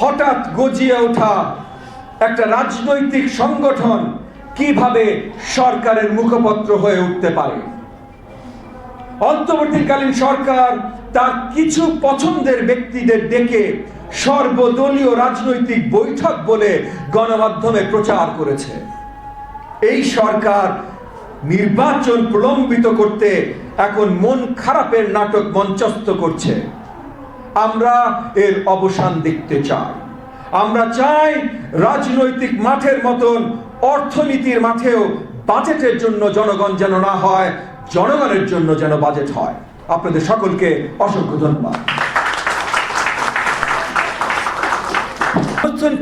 হঠাৎ গজিয়ে ওঠা একটা রাজনৈতিক সংগঠন কীভাবে সরকারের মুখপত্র হয়ে উঠতে পারে? অন্তর্বর্তীকালীন সরকার তার কিছু পছন্দের ব্যক্তিদের ডেকে সর্বদলীয় রাজনৈতিক বৈঠক বলে গণমাধ্যমে প্রচার করেছে। এই সরকার নির্বাচন প্রলম্বিত করতে এখন মন খারাপের নাটক মঞ্চস্থ করছে। আমরা এর অবসান দেখতে চাই। আমরা চাই রাজনৈতিক মাঠের মতন, অর্থনীতির মাঠেও বাজেটের জন্য জনগণ যেন না হয়, জনগণের জন্য যেন বাজেট হয়। আপনাদের সকলকে অসংখ্য ধন্যবাদ।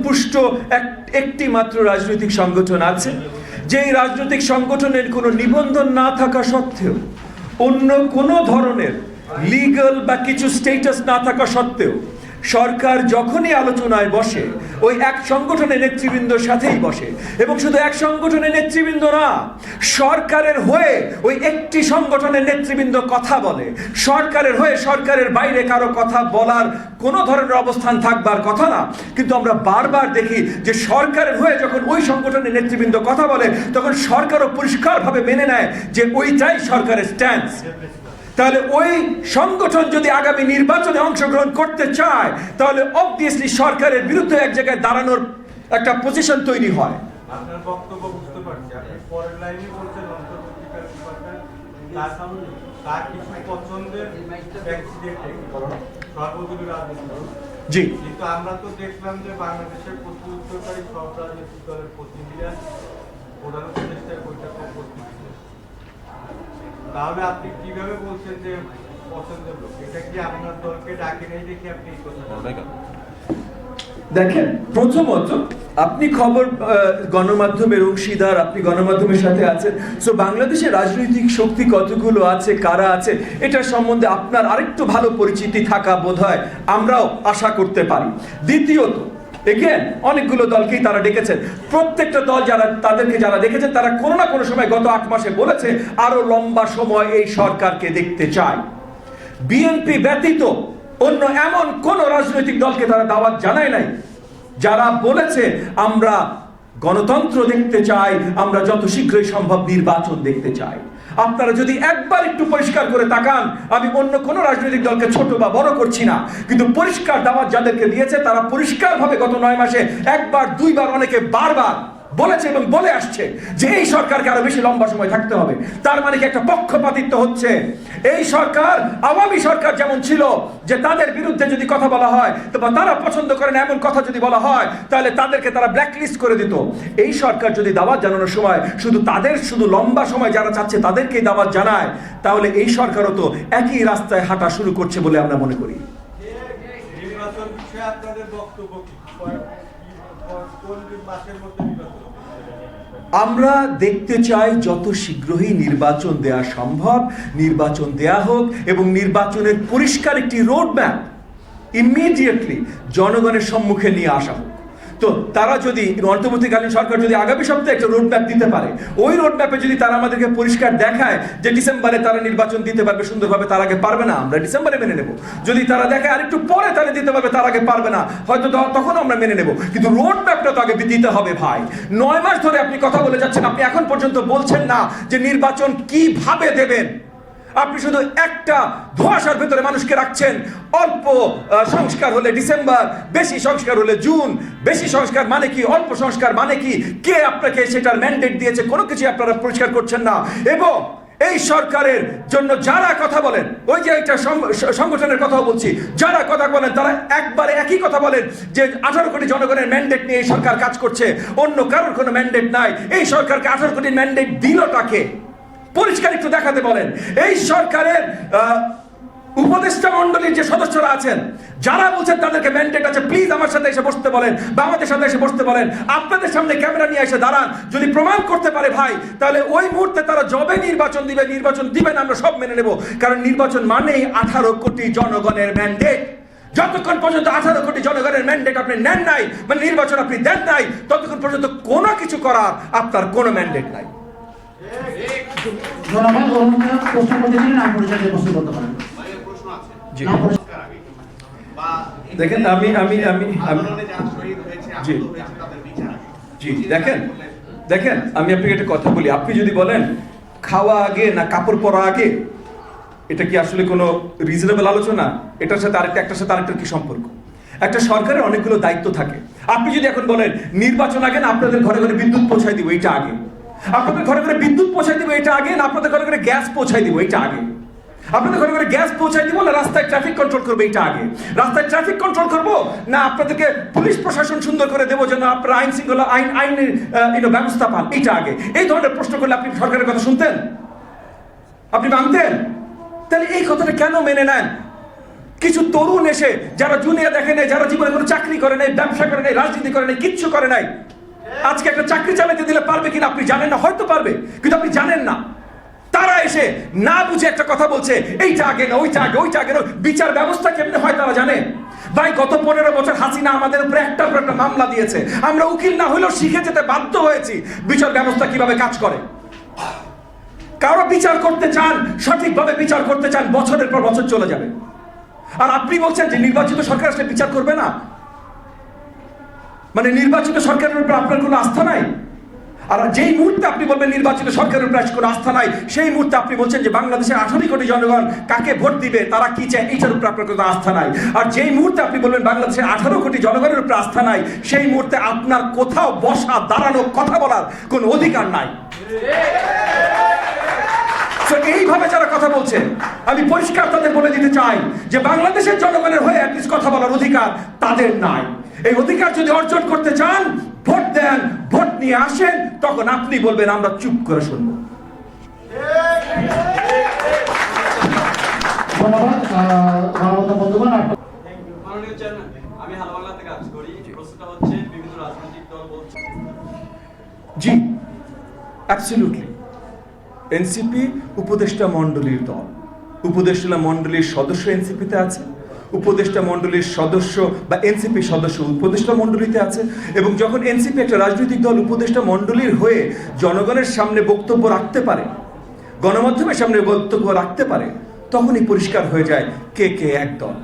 পুষ্ট এক- একটি মাত্র রাজনৈতিক সংগঠন আছে, যেই রাজনৈতিক সংগঠনের কোনো নিবন্ধন না থাকা সত্ত্বেও অন্য কোনো ধরনের লিগ্যাল বা কিছু স্টেটাস না থাকা সত্ত্বেও, সরকার যখনই আলোচনায় বসে, ওই এক সংগঠনের নেতৃবৃন্দর সাথেই বসে। এবং শুধু এক সংগঠনের নেতৃবৃন্দ না, সরকারের হয়ে ওই একটি সংগঠনের নেতৃবৃন্দ কথা বলে। সরকারের হয়ে সরকারের বাইরে কারও কথা বলার কোনো ধরনের অবস্থান থাকবার কথা না। কিন্তু আমরা বারবার দেখি যে সরকারের হয়ে যখন ওই সংগঠনের নেতৃবৃন্দ কথা বলে, তখন সরকারও পরিষ্কারভাবে মেনে নেয় যে ওইটাই সরকারের স্ট্যান্স তাহলে ওই সংগঠন যদি আগামী নির্বাচনে অংশগ্রহণ করতে চায় তাহলে অবভিয়াসলি সরকারের বিরুদ্ধে এক জায়গায় দাঁড়ানোর একটা পজিশন তৈরি হয়। আপনার বক্তব্য বুঝতে পারছি। আপনি পরের লাইনে বলছেন অন্তর্বর্তীকালীন সরকার তার তার কিছু পছন্দের প্রেসিডেন্ট সর্বদলীয় রাজনীতি। জি। কিন্তু আমরা তো দেখলাম যে বাংলাদেশের প্রতিনিধিত্বকারী সব রাজনৈতিক দলের প্রতিনিধিরা প্রধান উপদেষ্টার বৈঠকে উপস্থিত। তাহলে আপনি কীভাবে বলছেন যে পছন্দের লোক? এটা কি আপনার দলকে ডাকে নেই দেখে আপনি এই কথাটা দেখেন প্রথমত আপনি খবর আহ, গণমাধ্যমের অংশীদার আপনি গণমাধ্যমের সাথে আছেন। সো বাংলাদেশের রাজনৈতিক শক্তি কতগুলো আছে কারা আছে এটা সম্বন্ধে আপনার আরেকটু ভালো পরিচিতি থাকা বোধহয় আমরাও আশা করতে পারি। দ্বিতীয়ত এগেন অনেকগুলো দলকেই তারা ডেকেছেন প্রত্যেকটা দল যারা তাদেরকে যারা দেখেছেন তারা কোনো না কোনো সময় গত আট মাসে বলেছে, আরও লম্বা সময় এই সরকারকে দেখতে চায়। বিএনপি ব্যতীত অন্য এমন কোন রাজনৈতিক দলকে তারা দাওয়াত জানায় নাই। যারা বলেছে, আমরা গণতন্ত্র দেখতে চাই, আমরা যত শীঘ্রই সম্ভব নির্বাচন দেখতে চাই। আপনারা যদি একবার একটু পরিষ্কার করে তাকান, আমি অন্য কোনো রাজনৈতিক দলকে ছোট বা বড় করছি না। কিন্তু পরিষ্কার দাওয়াত যাদেরকে দিয়েছে, তারা পরিষ্কারভাবে গত নয় মাসে একবার, দুইবার, অনেকে বারবার বলেছে এবং বলে আসছে যে এই সরকারকে আরও বেশি লম্বা সময় থাকতে হবে। তার মানে কি একটা পক্ষপাতিত্ব হচ্ছে? এই সরকার, আওয়ামী সরকার যেমন ছিল, যে তাদের বিরুদ্ধে যদি কথা বলা হয় বা তারা পছন্দ করেন এমন কথা যদি বলা হয়, তাহলে তাদেরকে তারা ব্ল্যাকলিস্ট করে দিত। এই সরকার যদি দাওয়াত জানানোর সময় শুধু তাদের, শুধু লম্বা সময় যারা চাচ্ছে তাদেরকেই দাওয়াত জানায়, তাহলে এই সরকারও তো একই রাস্তায় হাঁটা শুরু করছে বলে আমরা মনে করি। আপনাদের বক্তব্য কি? কোন মাসের মধ্যে? আমরা দেখতে চাই যত শীঘ্রই নির্বাচন দেয়া সম্ভব, নির্বাচন দেয়া হোক এবং নির্বাচনের পরিষ্কার একটি রোড ম্যাপ ইমিডিয়েটলি জনগণের সম্মুখে নিয়ে আসা হোক। তো তারা যদি অন্তর্বর্তীকালীন সরকার যদি আগামী সপ্তাহে একটা রোড ম্যাপ দিতে পারে, ওই রোড ম্যাপে যদি তারা আমাদেরকে পরিষ্কার দেখায় যে ডিসেম্বরে তারা নির্বাচন দিতে পারবে, সুন্দরভাবে তার আগে পারবে না, আমরা ডিসেম্বরে মেনে নেব। যদি তারা দেখায় আরেকটু পরে তাহলে দিতে পারবে, তার আগে পারবে না, হয়তো তখন আমরা মেনে নেব। কিন্তু রোড ম্যাপটা তো আগে দিতে হবে ভাই। নয় মাস ধরে আপনি কথা বলে যাচ্ছেন, আপনি এখন পর্যন্ত বলছেন না যে নির্বাচন কীভাবে দেবেন। আপনি শুধু একটা ধোঁয়াশার ভেতরে মানুষকে রাখছেন। অল্প সংস্কার হলে ডিসেম্বর, বেশি সংস্কার হলে জুন, বেশি সংস্কার মানে কি, অল্প সংস্কার মানে কি, কে আপনাকে সেটার ম্যান্ডেট দিয়েছে, কোনো কিছু আপনারা পরিষ্কার করছেন না। এবং এই সরকারের জন্য যারা কথা বলেন, ওই যে একটা সংগঠনের কথা বলছি, যারা কথা বলেন, তারা একবারে একই কথা বলেন যে আঠারো কোটি জনগণের ম্যান্ডেট নিয়ে এই সরকার কাজ করছে। অন্য কারোর কোনো ম্যান্ডেট নাই। এই সরকারকে আঠারো কোটি ম্যান্ডেট দিল তাকে। পরিষ্কার একটু দেখাতে বলেন। এই সরকারের উপদেষ্টা মন্ডলীর যে সদস্যরা আছেন, যারা বলছেন তাদেরকে ম্যান্ডেট আছে প্লিজ আমার সাথে এসে বসতে বলেন বা আমাদের সাথে এসে বসতে বলেন। আপনাদের সামনে ক্যামেরা নিয়ে এসে দাঁড়ান। যদি প্রমাণ করতে পারে ভাই, তাহলে ওই মুহূর্তে তারা জবে নির্বাচন দিবে, নির্বাচন দিবেন আমরা সব মেনে নেব। কারণ নির্বাচন মানেই আঠারো কোটি জনগণের ম্যান্ডেট যতক্ষণ পর্যন্ত আঠারো কোটি জনগণের ম্যান্ডেট আপনি নেন নাই মানে নির্বাচন আপনি দেন নাই, ততক্ষণ পর্যন্ত কোনো কিছু করার আপনার কোনো ম্যান্ডেট নাই। জনগণ গণমাধ্যমে প্রশ্ন করতে চাইলে নাম পরিচয় প্রশ্ন করতে পারেন দেখেন আমি আমি আমি জি। জি দেখেন। দেখেন আমি আপনাকে একটা কথা বলি। আপনি যদি বলেন খাওয়া আগে না কাপড় পরা আগে এটা কি আসলে কোনো রিজনেবল আলোচনা? এটার সাথে আরেকটা একটার সাথে আরেকটার কি সম্পর্ক? একটা সরকারের অনেকগুলো দায়িত্ব থাকে। আপনি যদি এখন বলেন নির্বাচন আগে না আপনাদের ঘরে ঘরে বিদ্যুৎ পৌঁছায় দিব এটা আগে। আপনাদের ঘরে ঘরে বিদ্যুৎ পৌঁছায় দিব, এটা আগে, না আপনাদের ঘরে ঘরে গ্যাস পৌঁছায় দিব, এটা আগে। আপনাদের ঘরে ঘরে গ্যাস পৌঁছায় দিব না, রাস্তায় ট্রাফিক কন্ট্রোল করবে, এটা আগে। রাস্তায় ট্রাফিক কন্ট্রোল করব, না আপনাদেরকে পুলিশ প্রশাসন সুন্দর করে দেবো যেন আপনারা আইন শৃঙ্খলা, আইন, আইনের ব্যবস্থা পান, এটা আগে। এই ধরনের প্রশ্ন করলে আপনি সরকারের কথা শুনতেন? আপনি মানতেন? তাহলে এই কথাটা কেন মেনে নেন? কিছু তরুণ এসে, যারা জুনিয়র দেখে নাই যারা জীবনে কোনো চাকরি করে নাই, ব্যবসা করে নাই, রাজনীতি করে নাই, কিচ্ছু করে নাই আজকে একটা চাকরি চালাতে দিলে পারবে কিনা আপনি জানেন না, হয়তো পারবে, কিন্তু আপনি জানেন না। তারা এসে না বুঝে একটা কথা বলছে, এইটা আগে না, ওইটা আগে ওইটা আগে বিচার ব্যবস্থা কেমনে হয় তারা জানে? ভাই, গত পনেরো বছর হাসিনা আমাদের উপরে একটা পর একটা মামলা দিয়েছে। আমরা উকিল না হলেও শিখে যেতে বাধ্য হয়েছি বিচার ব্যবস্থা কীভাবে কাজ করে। কারও বিচার করতে চান, সঠিকভাবে বিচার করতে চান, বছরের পর বছর চলে যাবে। আর আপনি বলছেন যে নির্বাচিত সরকার আসলে বিচার করবে না? মানে নির্বাচিত সরকারের উপর আপনার কোনো আস্থা নাই? আর যেই মুহূর্তে আপনি বলবেন নির্বাচিত সরকারের উপর কোনো আস্থা নাই, সেই মুহূর্তে আপনি বলছেন যে বাংলাদেশের আঠারো কোটি জনগণ কাকে ভোট দিবে, তারা কি চায়, এইটার উপর আপনার কোনো আস্থা নাই। আর যেই মুহূর্তে আপনি বলবেন বাংলাদেশের আঠারো কোটি জনগণের উপর আস্থা নাই, সেই মুহূর্তে আপনার কোথাও বসা, দাঁড়ানো, কথা বলার কোনো অধিকার নাই। এইভাবে যারা কথা বলছে আমি পরিষ্কার তাদের বলে দিতে চাই যে বাংলাদেশের জনগণের হয়ে কথা বলার অধিকার তাদের নাই। এই অধিকার যদি অর্জন করতে চান ভোট দেন ভোট নিয়ে আসেন তখন আপনি বলবেন আমরা চুপ করে শুনব। ধন্যবাদ মানবতা বন্ধুগণ মাননীয় চেয়ারম্যান আমি হাল কাজ করি। প্রশ্নটা হচ্ছে বিভিন্ন রাজনৈতিক দল বলছে জি অ্যাবসলিউটলি এনসিপি উপদেষ্টা মণ্ডলীর দল। উপদেষ্টা মণ্ডলীর সদস্য এনসিপিতে আছে। উপদেষ্টা মণ্ডলীর সদস্য বা এনসিপি সদস্য উপদেষ্টা মণ্ডলীতে আছে এবং যখন এনসিপি একটা রাজনৈতিক দল উপদেষ্টা মণ্ডলীর হয়ে জনগণের সামনে বক্তব্য রাখতে পারে, গণমাধ্যমের সামনে বক্তব্য রাখতে পারে, তখনই পরিষ্কার হয়ে যায় কে কে এক দল।